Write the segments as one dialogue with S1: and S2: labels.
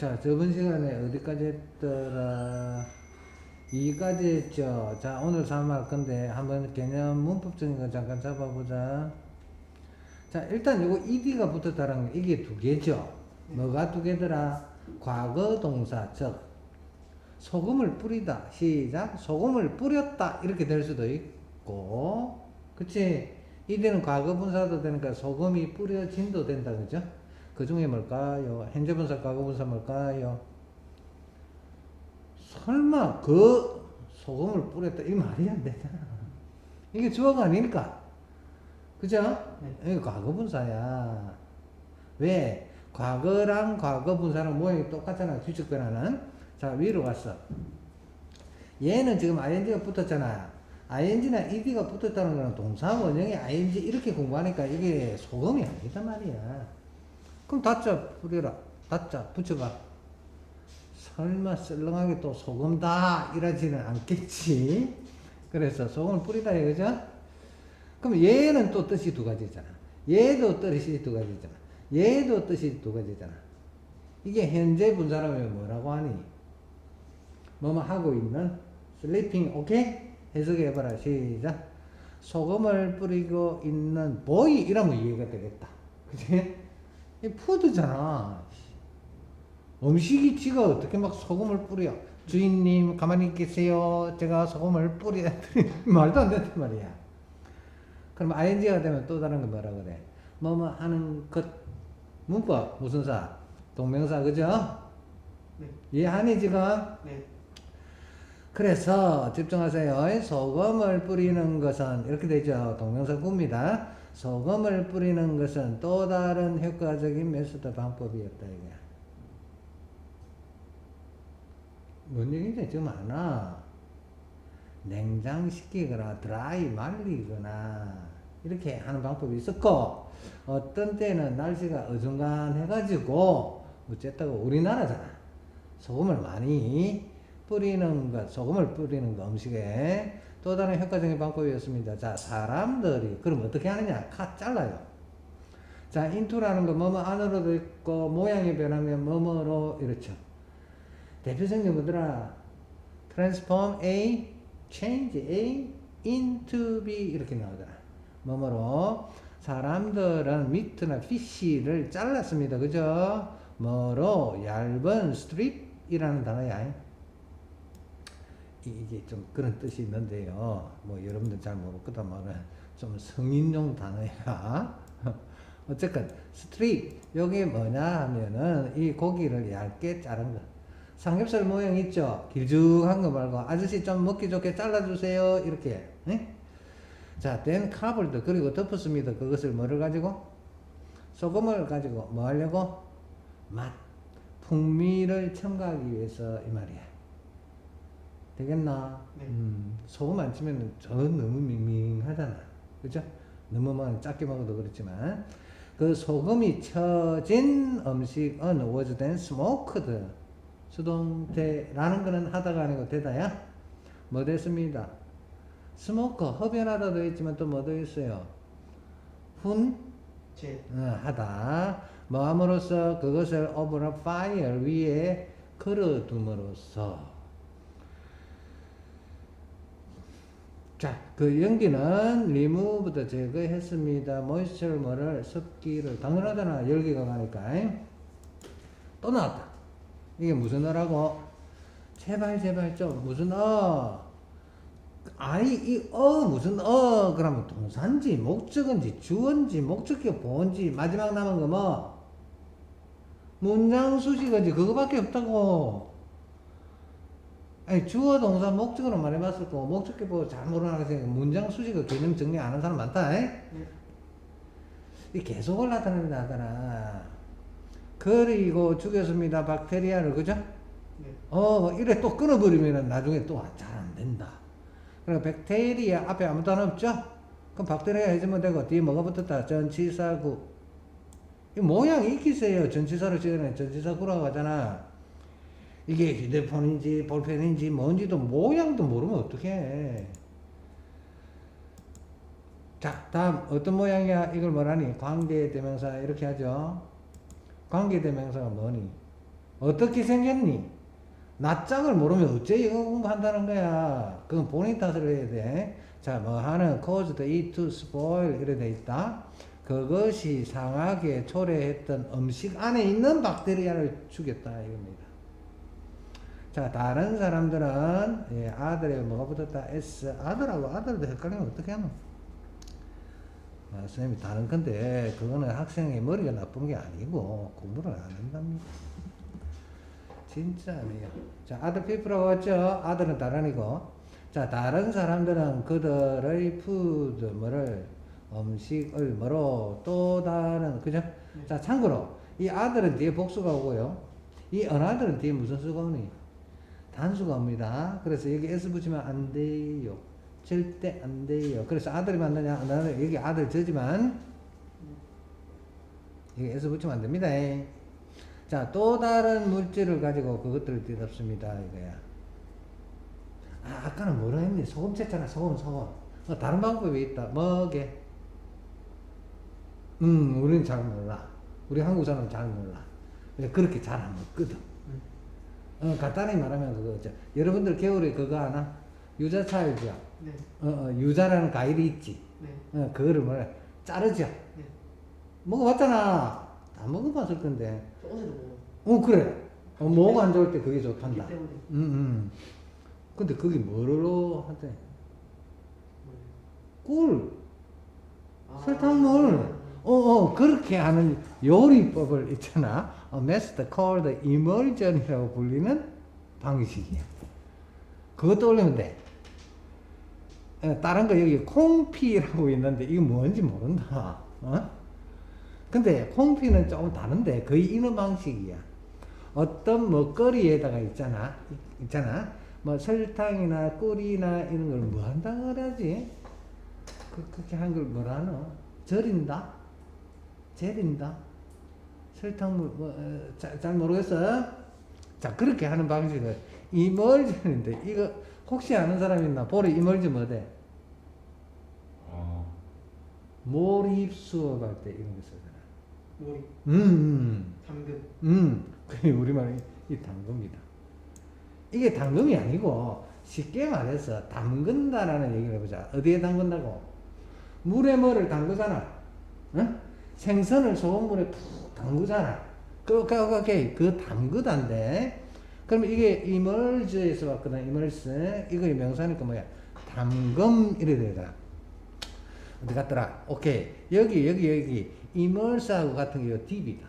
S1: 자, 저번 시간에 어디까지 했더라? 2까지 했죠. 자, 오늘 3할 건데 한번 개념 문법적인 거 잠깐 잡아보자. 자, 일단 요거 ed가 붙었다는 게 이게 두 개죠. 뭐가 두 개더라? 과거 동사, 즉 소금을 뿌리다. 시작. 소금을 뿌렸다. 이렇게 될 수도 있고. 그치? 이때는 과거 분사도 되니까 소금이 뿌려진도 된다. 그죠? 그 중에 뭘까요? 현재 분사, 과거 분사 뭘까요? 설마 그 소금을 뿌렸다. 이 말이 안 되잖아. 이게 주어가 아니니까. 그죠?
S2: 네.
S1: 이게 과거 분사야. 왜? 과거랑 과거 분사랑 모양이 똑같잖아. 규칙 변화는. 자, 위로 갔어. 얘는 지금 ing가 붙었잖아. ing나 ed가 붙었다는 거는 동사 원형이 ing 이렇게 공부하니까 이게 소금이 아니다 말이야. 그럼 다짜 뿌려라. 다짜 붙여봐. 설마 썰렁하게 또 소금다 이러지는 않겠지. 그래서 소금을 뿌리다 이거죠? 그럼 얘는 또 뜻이 두 가지잖아. 얘도 뜻이 두 가지잖아. 얘도 뜻이 두 가지잖아. 이게 현재 분사라면 뭐라고 하니? 뭐뭐 하고 있는 sleeping, 오케이? 해석해봐라. 시작. 소금을 뿌리고 있는 boy 이러면 이해가 되겠다. 그치? 이 푸드잖아. 음식이 지가 어떻게 막 소금을 뿌려. 주인님, 가만히 계세요. 제가 소금을 뿌려. 말도 안 된단 말이야. 그럼 ing가 되면 또 다른 거 뭐라 그래? 뭐뭐 하는 것. 문법, 무슨 사? 동명사, 그죠?
S2: 네.
S1: 이해하니, 지금?
S2: 네.
S1: 그래서 집중하세요. 소금을 뿌리는 것은 이렇게 되죠. 동명사 구입니다. 소금을 뿌리는 것은 또 다른 효과적인 메소드 방법이었다 이게. 뭔 얘기인지 좀 아나. 냉장시키거나 드라이 말리거나 이렇게 하는 방법이 있었고 어떤 때는 날씨가 어중간해가지고 어쨌다고 우리나라잖아. 소금을 많이 뿌리는 것, 소금을 뿌리는 것 음식에 또 다른 효과적인 방법이었습니다. 자, 사람들이 그럼 어떻게 하느냐? 카 잘라요. 자, 인투라는 거 뭐뭐 안으로도 있고 모양이 변하면 뭐뭐로 이렇죠. 대표적인 뭐더라? transform A, change A into B 이렇게 나오더라. 뭐뭐로 사람들은 미트나 피쉬를 잘랐습니다. 그죠? 뭐로 얇은 스트립이라는 단어야. 이- 이게 좀 그런 뜻이 있는데요. 뭐 여러분들 잘 모르겠다만은 좀 성인용 단어야. 어쨌건 스트립 여기 뭐냐 하면은 이 고기를 얇게 자른 거. 삼겹살 모양 있죠? 길쭉한 거 말고 아저씨 좀 먹기 좋게 잘라주세요 이렇게. 예? 자, then covered 그리고 덮었습니다. 그것을 뭐를 가지고 소금을 가지고 뭐 하려고 맛 풍미를 첨가하기 위해서 이 말이야. 되겠나?
S2: 네.
S1: 음, 소금 안 치면 저 너무 밍밍하잖아. 그죠? 너무 뭐 작게 먹어도 그렇지만 그 소금이 쳐진 음식은 was then smoked 수동태라는 거는 하다가 아니고 되다야 뭐 됐습니다. 스모커 흡연하다 도 있지만 또 뭐도 있어요. 훈
S2: 제.
S1: 어, 하다 뭐 함으로써 그것을 over a fire 위에 걸어둠으로써 자, 그 연기는 remove도 제거했습니다. 뭐를 습기를 당연하잖아. 열기가 가니까. 또 나왔다. 이게 무슨 어라고? 제발 제발 좀 무슨 어? 아이 이어 무슨 어 그러면 동사인지 목적인지 주어인지 목적격 보어인지 마지막 남은 거 뭐? 문장 수식인지 그거밖에 없다고. 아니 주어 동사 목적으로 말해봤을 거 목적격 보고 잘 모르는 학생 문장 수식어 개념 정리 안 하는 사람 많다. 에?
S2: 네.
S1: 이 계속 올라타는다 하더라. 그리고 죽였습니다. 박테리아를 그죠?
S2: 네.
S1: 어, 이래 또 끊어버리면 나중에 또 잘 안 된다. 그러니까 백테리아 앞에 아무 단어 없죠? 그럼 박테리아 해주면 되고, 뒤에 뭐가 붙었다? 전치사구. 이 모양이 익히세요. 전치사로 찍어내. 전치사구라고 하잖아. 이게 휴대폰인지 볼펜인지 뭔지도 모양도 모르면 어떡해. 자, 다음 어떤 모양이야? 이걸 뭐라니? 관계대명사 이렇게 하죠. 관계대명사가 뭐니? 어떻게 생겼니? 낯짝을 모르면 어째 영어 공부한다는 거야. 그건 본인 탓을 해야 돼. 자, 뭐 하는 caused it to spoil 이래 돼 있다. 그것이 상하게 초래했던 음식 안에 있는 박테리아를 죽였다 이겁니다. 자, 다른 사람들은 예, 아들에 뭐가 붙었다? S 아들하고 아들도 헷갈리면 어떻게 하노? 아, 선생님이 다른 건데 그거는 학생의 머리가 나쁜 게 아니고 공부를 안 한답니다. 진짜 아니에요. 자, 아들 피프라고 왔죠? 아들은 다른이고. 자, 다른 사람들은 그들의 푸드, 뭐를, 음식을 뭐로 또 다른, 그죠? 자, 참고로, 이 아들은 뒤에 복수가 오고요. 이 어나들은 뒤에 무슨 수가 오니? 단수가 옵니다. 그래서 여기 S 붙이면 안 돼요. 절대 안 돼요. 그래서 아들이 만나냐? 어나들, 여기 아들 저지만, 여기 S 붙이면 안 됩니다. 자, 또 다른 물질을 가지고 그것들을 뒤덮습니다. 이거야. 아, 아까는 뭐라 했니? 소금 쳤잖아. 소금, 소금. 어, 다른 방법이 있다. 뭐게? 음, 우리는 잘 몰라. 우리 한국 사람은 잘 몰라. 그렇게 잘 안 먹거든. 어, 간단히 말하면 그거죠. 여러분들 겨울에 그거 아나? 유자차 알죠?
S2: 네.
S1: 어, 어, 유자라는 과일이 있지.
S2: 네.
S1: 어, 그거를 뭐라? 자르죠.
S2: 네.
S1: 먹어봤잖아. 다 먹어봤을 건데.
S2: 저 어제도 먹어.
S1: 어 그래. 어, 뭐가 안 좋을 때 그게 좋단다.
S2: 기 때문에.
S1: 음, 음. 근데 그게 뭐로 하대? 꿀,
S2: 아.
S1: 설탕물. 어, 어, 그렇게 하는 요리법을 있잖아. 어, method called immersion이라고 불리는 방식이야. 그것도 올리면 돼. 어, 다른 거 여기 콩피라고 있는데 이거 뭔지 모른다. 어? 근데 콩피는 조금 다른데 거의 이런 방식이야. 어떤 먹거리에다가 있잖아. 있- 있잖아. 뭐 설탕이나 꿀이나 이런 걸 뭐 한다 그러지? 그, 그렇게 한 걸 뭐라 하노? 절인다? 절인다? 설탕물, 뭐, 어, 자, 잘 모르겠어? 자, 그렇게 하는 방식을 이멀전인데, 이거 혹시 아는 사람 있나? 보리 이멀전 뭐대?
S3: 어,
S1: 몰입 수업할 때 이런 거 쓰잖아.
S2: 머리,
S1: 음, 음.
S2: 당근.
S1: 음, 그게 우리말에 이 당금이다. 이게 당금이 아니고 쉽게 말해서 담근다라는 얘기를 해보자. 어디에 담근다고? 물에 뭐를 담그잖아. 응? 생선을 소금물에 푹 담그잖아. 그, 그, 그, 그 담그다인데. 그럼 이게 이멀즈에서 왔거든. 이멀스. 이거 명사니까 뭐야? 담금 이래 되잖아. 어디 갔더라? 오케이. 여기, 여기, 여기. 이멀스하고 같은 게 딥이다.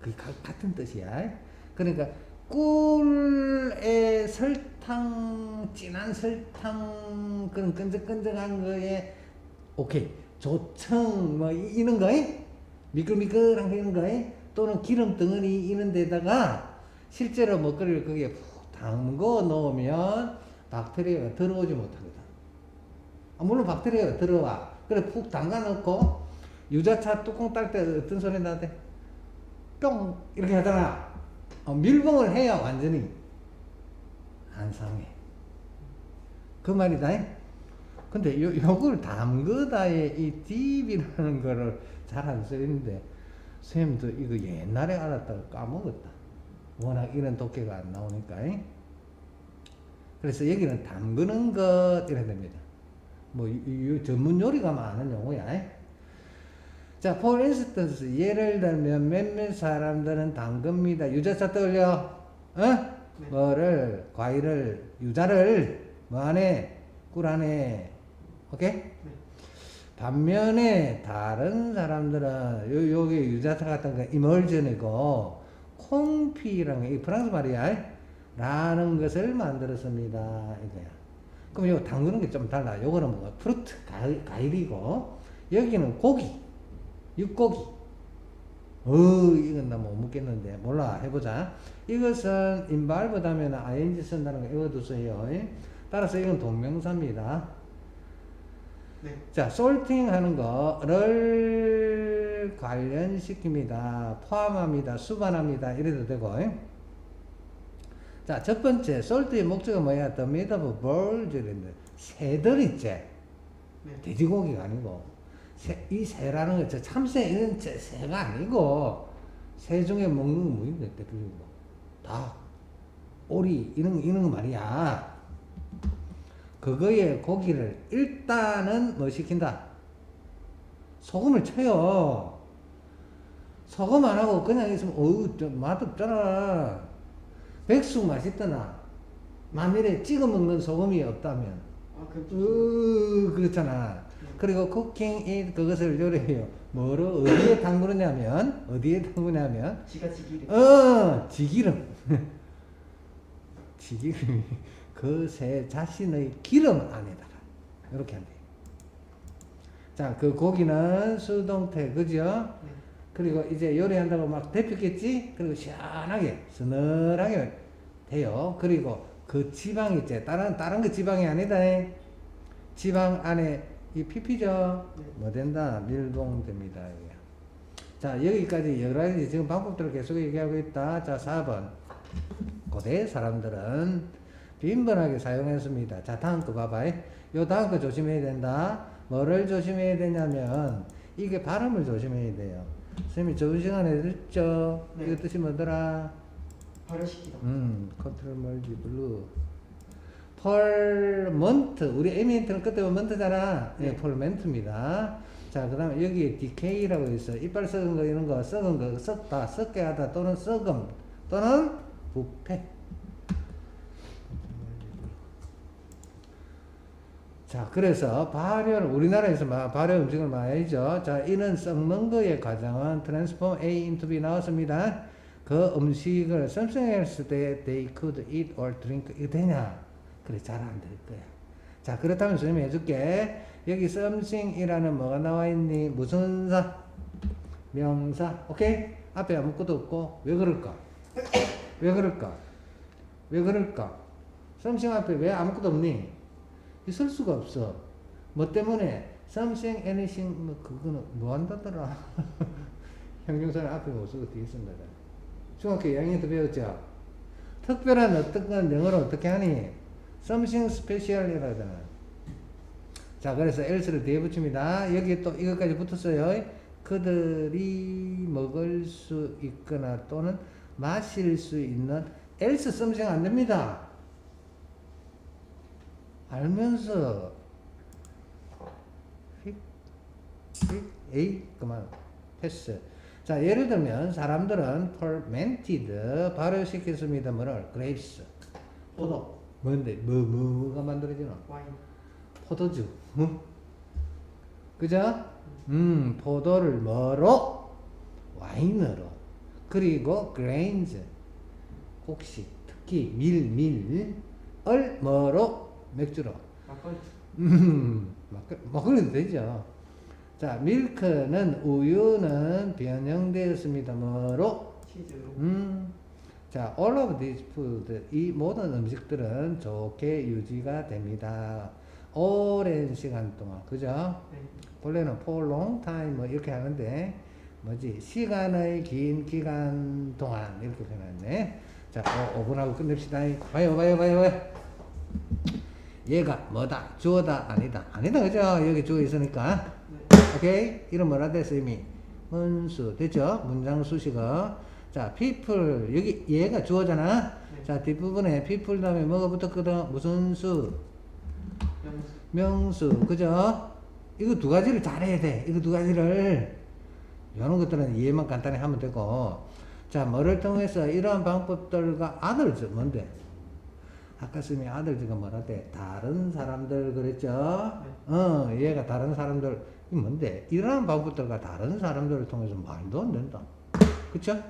S1: 그게 가- 같은 뜻이야. 그러니까 꿀에 설탕, 진한 설탕, 그런 끈적끈적한 거에, 오케이. 조청, 뭐, 이- 이런 거, 미끌미끌한 거 이런 거, 또는 기름 덩어리 이런 데다가 실제로 먹거리를 거기에 푹 담궈 놓으면 박테리아가 들어오지 못하거든. 아, 물론 박테리아가 들어와. 그래 푹 담가 놓고 유자차 뚜껑 딸 때 어떤 소리 나대? 뿅 이렇게 하잖아. 어, 밀봉을 해야 완전히 안 상해. 그 말이다. 근데 요, 요걸 담그다에 이 딥이라는 거를 잘 안 쓰는데 쌤도 이거 옛날에 알았다가 까먹었다. 워낙 이런 독해가 안 나오니까. 그래서 여기는 담그는 것 이래 됩니다. 뭐 이- 이 전문 요리가 많은 용어야. 자, for instance 예를 들면 몇몇 사람들은 담급니다. 유자차 떠올려. 어?
S2: 네.
S1: 뭐를 과일을 유자를 뭐 안에 꿀 안에 오케이?
S2: 네.
S1: 반면에 다른 사람들은 요 요게 유자차 같은 거 이멀전이고 게이 프랑스 말이야. 라는 것을 만들었습니다. 이거야. 그럼 요 담그는 게 좀 달라. 요거는 뭐 프루트 과일, 과일이고 여기는 고기 육고기. 어, 이건 나 못 먹겠는데. 몰라. 해보자. 이것은 다음에는 ing 쓴다는 거 외워두세요. 따라서 이건 동명사입니다.
S2: 네.
S1: 자, 솔팅 하는 거를 관련시킵니다. 포함합니다. 수반합니다. 이래도 되고. 자, 첫 번째, 솔트의 목적은 뭐야? The meat of birds. 이랬는데, 새들 있지?
S2: 네.
S1: 돼지고기가 아니고, 새, 이 새라는 거, 저 참새 이런 새- 새가 아니고, 새 중에 먹는 거 뭐인데 대표적으로 닭, 오리 이런 이런 거 말이야. 그거에 고기를 일단은 뭐 시킨다? 소금을 쳐요. 소금 안 하고 그냥 있으면 어우 좀 맛없잖아. 백숙 맛있더나. 만일에 찍어 먹는 소금이 없다면
S2: 아, 그럼
S1: 으 그렇잖아. 그리고 쿠킹 이 그것을 요리해요. 뭐로 어디에 담그냐면 어디에 담그냐면
S2: 지가 지기를.
S1: 어 지기름. 지기름이 그 새 자신의 기름 안에다가 이렇게 한대. 자, 그 고기는 수동태 그죠?
S2: 네.
S1: 그리고 이제 요리한다고 막 데폈겠지? 그리고 시원하게 서늘하게 돼요. 그리고 그 지방 있지? 다른 다른 그 지방이 아니다. 지방 안에 이 피피죠?
S2: 네.
S1: 뭐 된다? 밀봉됩니다. 이게. 자, 여기까지 여러 가지 지금 방법들을 계속 얘기하고 있다. 자, 4번. 고대 사람들은 빈번하게 사용했습니다. 자, 다음 거 봐봐. 요 다음 거 조심해야 된다. 뭐를 조심해야 되냐면, 이게 발음을 조심해야 돼요. 선생님이 저번 시간에 했죠?
S2: 네.
S1: 이거 뜻이 뭐더라?
S2: 발효시키다.
S1: 음, 컨트롤 멀지 블루. 펄먼트. 우리 에미엔트는 끝에 보면 먼트잖아. 예,
S2: 네.
S1: 펄멘트입니다. 자, 그 다음에 여기에 디케이라고 있어. 이빨 썩은 거, 이런 거, 썩은 거, 썩다, 썩게 하다, 또는 썩음, 또는 부패. 자, 그래서 발효를, 우리나라에서 마- 발효 음식을 많이 하죠. 자, 이는 썩는 거의 과정은 transform A into B 나왔습니다. 그 음식을 썸씽했을 때 they could eat or drink 이거 되냐? 그래, 잘 안 될 거야. 자, 그렇다면 선생님이 해줄게. 여기 something이라는 뭐가 나와 있니? 무슨 사? 명사. 오케이? 앞에 아무것도 없고, 왜 그럴까? 왜 그럴까? 왜 그럴까? something 앞에 왜 아무것도 없니? 있을 수가 없어. 뭐 때문에? something, anything, 뭐, 그거는 뭐 한다더라. 형용사는 앞에 못 쓰고 뒤에 쓴다더라. 중학교 2학년 때 배웠죠? 특별한 어떤 건 영어로 어떻게 하니? something special이라 하잖아. 자, 그래서 else를 뒤에 붙입니다. 여기 또 이것까지 붙었어요. 그들이 먹을 수 있거나 또는 마실 수 있는 else something 안 됩니다. 알면서 휙, 휙, 에이, 그만, 패스. 자, 예를 들면 사람들은 fermented 발효시켰습니다. 뭐를? grapes. 포도. 뭔데? 뭐, 뭐, 뭐가 만들어지나?
S2: 와인.
S1: 포도주. 응? 그죠? 음, 포도를 뭐로? 와인으로. 그리고 grains. 곡식, 특히 밀, 밀을 뭐로? 맥주로.
S2: 막걸리.
S1: 음, 막걸, 막걸리도 되죠. 자, 밀크는 우유는 변형되었습니다. 뭐로?
S2: 치즈로.
S1: 음. 자, all of these food, 이 모든 음식들은 좋게 유지가 됩니다. 오랜 시간 동안, 그죠?
S2: 네.
S1: 원래는 for long time 뭐 이렇게 하는데, 뭐지? 시간의 긴 기간 동안 이렇게 표현했네. 자, 어, 5분하고 끝냅시다. 봐요, 봐요, 봐요, 봐요. 얘가 뭐다? 주어다? 아니다? 아니다, 그죠? 여기 주어 있으니까.
S2: 네.
S1: 오케이? 이름 뭐라 됐어, 이미? 문수. 됐죠? 문장 수식어. 자, people. 여기 얘가 주어잖아?
S2: 네.
S1: 자, 뒷부분에 people 다음에 뭐가 붙었거든? 무슨 수?
S2: 명수.
S1: 명수. 그죠? 이거 두 가지를 잘해야 돼. 이거 두 가지를. 이런 것들은 이해만 간단히 하면 되고. 자, 뭐를 통해서 이러한 방법들과 아들, 저 뭔데? 쌤이 아들 지금 뭐라 돼? 다른 사람들 그랬죠? 어, 얘가 다른 사람들, 이 뭔데? 이러한 방법들과 다른 사람들을 통해서 말도 안 된다. 그쵸?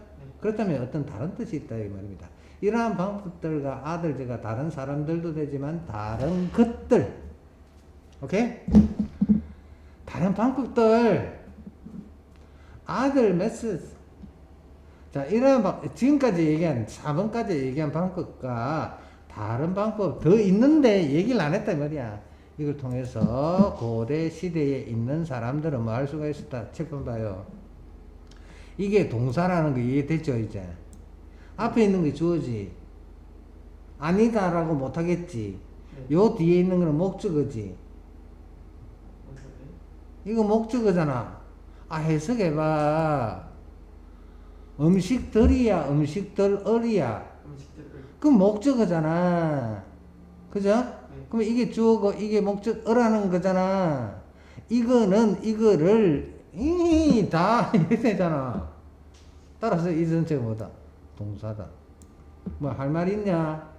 S1: 그렇다면 어떤 다른 뜻이 있다, 이 말입니다. 이러한 방법들과 아들, 제가 다른 사람들도 되지만 다른 것들. 오케이? 다른 방법들. 아들 메시지. 자, 이런 방, 지금까지 얘기한, 4번까지 얘기한 방법과 다른 방법 더 있는데 얘기를 안이 말이야. 이걸 통해서 고대 시대에 있는 사람들은 뭐 할 수가 있었다. 7번 봐요. 이게 동사라는 거 이해됐죠, 이제? 앞에 있는 게 주어지. 아니다라고 못하겠지.
S2: 네.
S1: 요 뒤에 있는 거는 목적어지. 이거 목적어잖아. 아, 해석해봐. 음식들이야, 음식들을이야. 그 목적어잖아. 그죠?
S2: 네.
S1: 그러면 이게 주어고 이게 목적어라는 거잖아. 이거는 이거를 이다 이렇게 되잖아. 따라서 이 전체가 뭐다? 동사다. 뭐 할 말 있냐?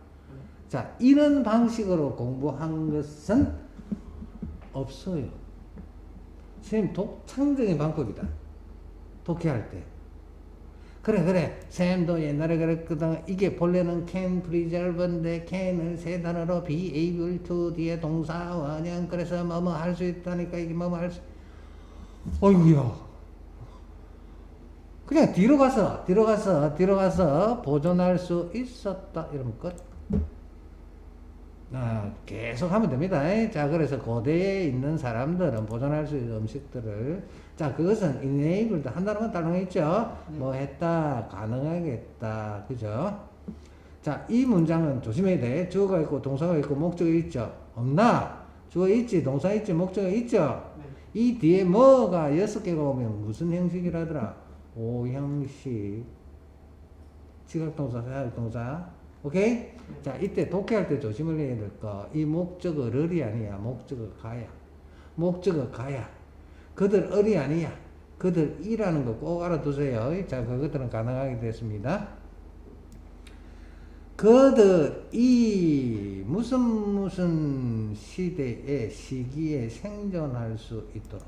S1: 자, 이런 방식으로 공부한 것은 없어요. 선생님 독창적인 방법이다. 독해할 때. 그래 그래. 쌤도 옛날에 그랬거든. 이게 본래는 can preserve인데 can은 세 단어로 be able to 뒤에 동사 원형. 그래서 뭐뭐 할 수 있다니까 이게 뭐뭐 할수 어이구야. 그냥 뒤로 가서 뒤로 가서 뒤로 가서 보존할 수 있었다. 이러면 끝 아, 계속 하면 됩니다. 자, 그래서 고대에 있는 사람들은 보존할 수 있는 음식들을 자, 그것은 enabled 한 단어만 따로 있죠.
S2: 네.
S1: 뭐 했다, 가능하겠다, 그죠? 자, 이 문장은 조심해야 돼. 주어가 있고 동사가 있고 목적이 있죠. 없나? 주어 있지, 동사 있지, 목적이 있죠.
S2: 네.
S1: 이 뒤에 뭐가 여섯 개가 오면 무슨 형식이라더라? 오형식. 지각동사, 사역동사. 오케이? 자, 이때 독해할 때 조심을 해야 될 거. 이 목적어 럴이 아니야. 목적어 가야. 목적어 가야. 그들 을이 아니야. 그들 이라는 거 꼭 알아두세요. 자, 그것들은 가능하게 됐습니다. 그들 이 무슨 무슨 시대에 시기에 생존할 수 있도록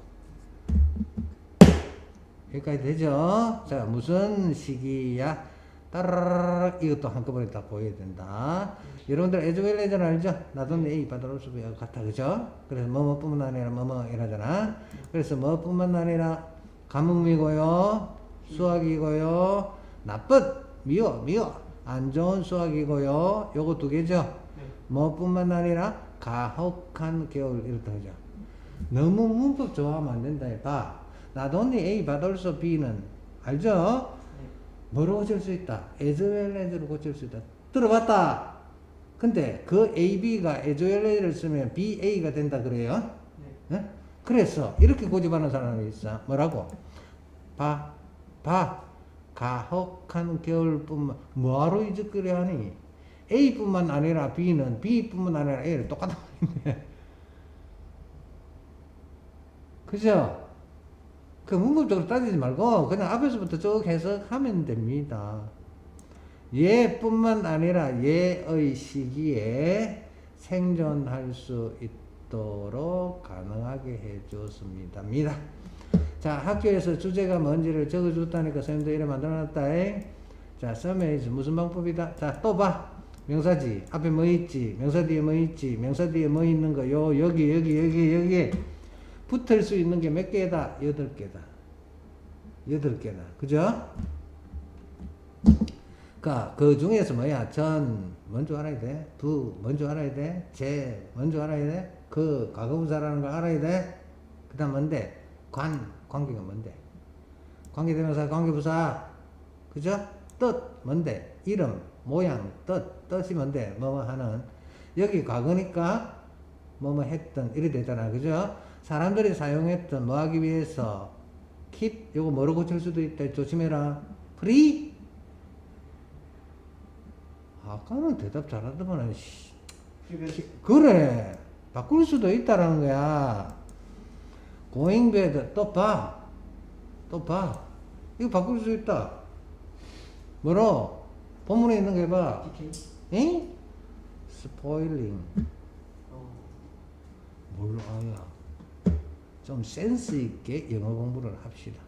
S1: 여기까지 되죠? 자 무슨 시기야? 따라락 이것도 한꺼번에 다 보여야 된다. 여러분들 에즈웰레전 알죠? 나도 받을 수 같아 그죠? 그래서 뭐뭐뿐만 아니라 뭐뭐 이라잖아. 그래서 뭐뿐만 아니라 가뭄이고요, 수학이고요, 나쁜 미워 미워 안 좋은 수학이고요. 요거 두 개죠.
S2: 네.
S1: 뭐뿐만 아니라 가혹한 겨울 이렇다 하죠. 너무 문법 좋아하면 안 된다. 나돈니 A 받을수 B는 알죠?
S2: 네.
S1: 뭐로 고칠 수 있다? 에즈웰레즈로 고칠 수 있다. 들어봤다. 근데 그 A, B가 에즈웰레즈를 쓰면 B, A가 된다 그래요?
S2: 네.
S1: 예? 그래서 이렇게 고집하는 사람이 있어. 뭐라고? 봐, 봐. 가혹한 겨울뿐만 뭐하러 이 짓거리 하니? A뿐만 아니라 B는 B뿐만 아니라 A를 똑같은 말인데. 그죠? 그 문법적으로 따지지 말고 그냥 앞에서부터 쭉 해석하면 됩니다. 얘뿐만 아니라 얘의 시기에 생존할 수 있도록 가능하게 해줬습니다. 입니다. 자, 학교에서 주제가 뭔지를 적어줬다니까 선생님도 이래 만들어놨다. 자, 서메이즈 무슨 방법이다? 자, 또 봐. 명사지. 앞에 뭐 있지? 명사 뒤에 뭐 있지? 명사 뒤에 뭐 있는 거? 요, 여기, 여기, 여기, 여기. 붙을 수 있는 게 몇 개다? 여덟 개다. 여덟 개다. 그죠? 그니까, 그 중에서 뭐야? 전, 뭔줄 알아야 돼? 부, 뭔줄 알아야 돼? 제, 뭔줄 알아야 돼? 그, 과거분사라는 걸 알아야 돼? 그 다음 뭔데? 관, 관계가 뭔데? 관계대명사, 관계부사. 그죠? 뜻, 뭔데? 이름, 모양, 뜻, 뜻이 뭔데? 뭐뭐 하는. 여기 과거니까, 뭐뭐 했던, 이래 되잖아. 그죠? 사람들이 사용했던, 뭐 하기 위해서, keep, 요거 뭐로 고칠 수도 있다. 조심해라. free? 아까는 대답 잘하더만, 씨. 그래. 바꿀 수도 있다라는 거야. going bad. 또 봐. 또 봐. 이거 바꿀 수 있다. 뭐로? 본문에 있는 거 해봐. Spoiling.
S2: 어.
S1: 뭘로 아야. 좀 센스 있게 영어 공부를 합시다.